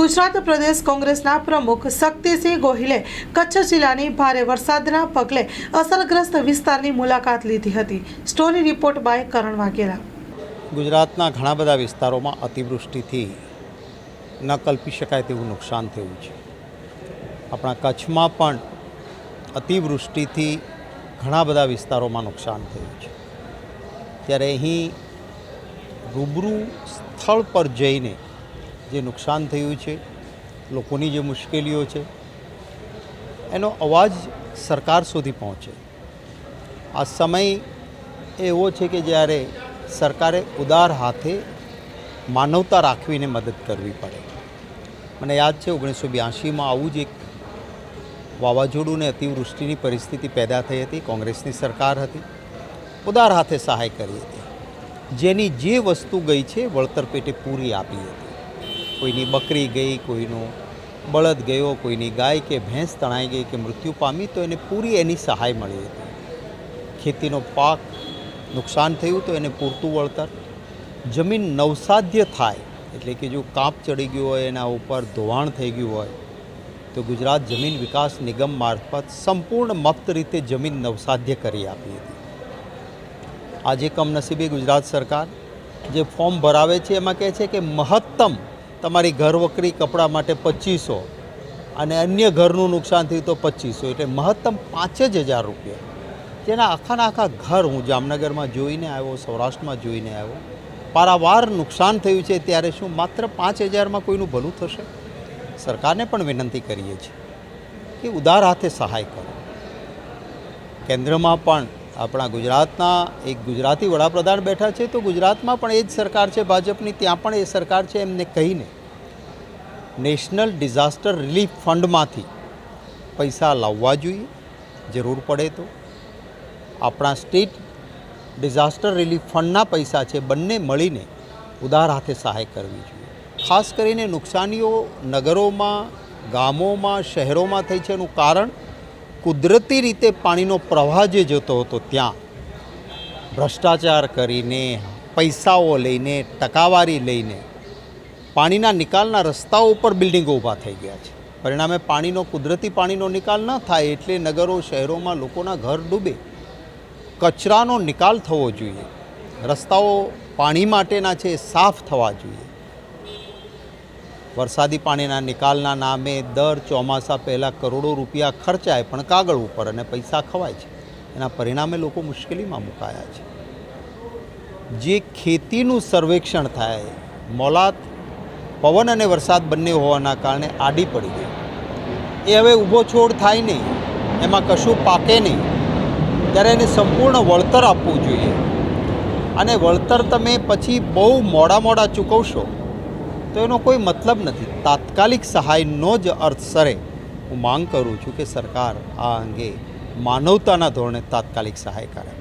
ગુજરાત પ્રદેશ કોંગ્રેસના પ્રમુખ શક્તિસિંહ ગોહિલે કચ્છ જિલ્લાની ભારે વરસાદના પગલે અસરગ્રસ્ત વિસ્તારની મુલાકાત લીધી હતી. Story report by Karan Vaghela. ગુજરાતના ઘણા બધા વિસ્તારોમાં અતિવૃષ્ટિથી ન કલ્પી શકાય તેવું નુકસાન થયું છે. આપણા કચ્છમાં પણ અતિવૃષ્ટિથી ઘણા બધા વિસ્તારોમાં નુકસાન થયું છે. ત્યારે અહીં રૂબરૂ સ્થળ પર જઈને જે નુકસાન થયું છે, લોકોની જે મુશ્કેલીઓ છે, એનો અવાજ સરકાર સુધી પહોંચે. આ સમય એવો છે કે જ્યારે સરકારે ઉદાર હાથે માનવતા રાખવીને મદદ કરવી પડે. મને યાદ છે, ઓગણીસો બ્યાસીમાં આવું જ એક વાવાઝોડું અતિવૃષ્ટિની પરિસ્થિતિ પેદા થઈ હતી, કોંગ્રેસની સરકાર હતી. ઉદાર હાથે સહાય કરી હતી. જેની જે વસ્તુ ગઈ છે, વળતર પેટે પૂરી આપી હતી. કોઈની બકરી ગઈ, કોઈનો બળદ ગયો, કોઈની ગાય કે ભેંસ તણાઈ ગઈ કે મૃત્યુ પામી, તો એને પૂરી એની સહાય મળી હતી. ખેતીનો પાક નુકસાન થયું તો એને પૂરતું વળતર. જમીન નવસાધ્ય થાય, એટલે કે જો કાંપ ચડી ગયું હોય, એના ઉપર ધોવાણ થઈ ગયું હોય, તો ગુજરાત જમીન વિકાસ નિગમ મારફત સંપૂર્ણ મફત રીતે જમીન નવસાધ્ય કરી આપી હતી. આજે કમનસીબે ગુજરાત સરકાર જે ફોર્મ ભરાવે છે, એમાં કહે છે કે મહત્તમ તમારી ઘર વકરી કપડાં માટે પચીસો અને અન્ય ઘરનું નુકસાન થયું તો પચીસો. એટલે મહત્તમ પાંચ જ હજાર રૂપિયા. જેના આખાના આખા ઘર હું જામનગરમાં જોઈને આવ્યો, સૌરાષ્ટ્રમાં જોઈને આવ્યો. પારાવાર નુકસાન થયું છે, ત્યારે શું માત્ર પાંચ હજારમાં કોઈનું ભલું થશે? સરકારને પણ વિનંતી કરીએ છીએ કે ઉદાર હાથે સહાય કરો. કેન્દ્રમાં પણ આપણા ગુજરાતના એક ગુજરાતી વડાપ્રધાન બેઠા છે, તો ગુજરાતમાં પણ એ જ સરકાર છે ભાજપની, ત્યાં પણ એ સરકાર છે એમને કહીને નેશનલ ડિઝાસ્ટર રિલીફ ફંડમાંથી પૈસા લાવવા જોઈએ, જરૂર પડે તો. આપણા સ્ટેટ ડિઝાસ્ટર રિલીફ ફંડના પૈસા છે, બંને મળીને ઉદાર હાથે સહાય કરવી જોઈએ. ખાસ કરીને નુકસાનીઓ નગરોમાં, ગામોમાં, શહેરોમાં થઈ છે એનું કારણ કુદરતી રીતે પાણીનો પ્રવાહ જે જતો હતો ત્યાં, ભ્રષ્ટાચાર કરીને, પૈસાઓ લઈને, ટકાવારી લઈને, પાણીના નિકાલના રસ્તાઓ ઉપર બિલ્ડિંગો ઊભા થઈ ગયા છે. પરિણામે પાણીનો, કુદરતી પાણીનો નિકાલ ન થાય એટલે નગરો, શહેરોમાં લોકોના ઘર ડૂબે. કચરાનો નિકાલ થવો જોઈએ. રસ્તાઓ પાણી માટેના છે, સાફ થવા જોઈએ. વરસાદી પાણીના નિકાલના નામે દર ચોમાસા પહેલાં કરોડો રૂપિયા ખર્ચાય પણ કાગળ ઉપર અને પૈસા ખવાય છે. એના પરિણામે લોકો મુશ્કેલીમાં મુકાયા છે. જે ખેતીનું સર્વેક્ષણ થાય, મોલાત, પવન અને વરસાદ બંને હોવાના કારણે આડી પડી ગઈ. એ હવે ઊભો છોડ થાય નહીં, એમાં કશું પાકે નહીં. ત્યારે એને સંપૂર્ણ વળતર આપવું જોઈએ. અને વળતર તમે પછી બહુ મોડા મોડા ચૂકવશો. તો એનો કોઈ મતલબ નથી. તાત્કાલિક સહાયનો જ અર્થ સરે. હું માંગ કરું છું કે સરકાર આ અંગે માનવતાના ધોરણે તાત્કાલિક સહાય કરે.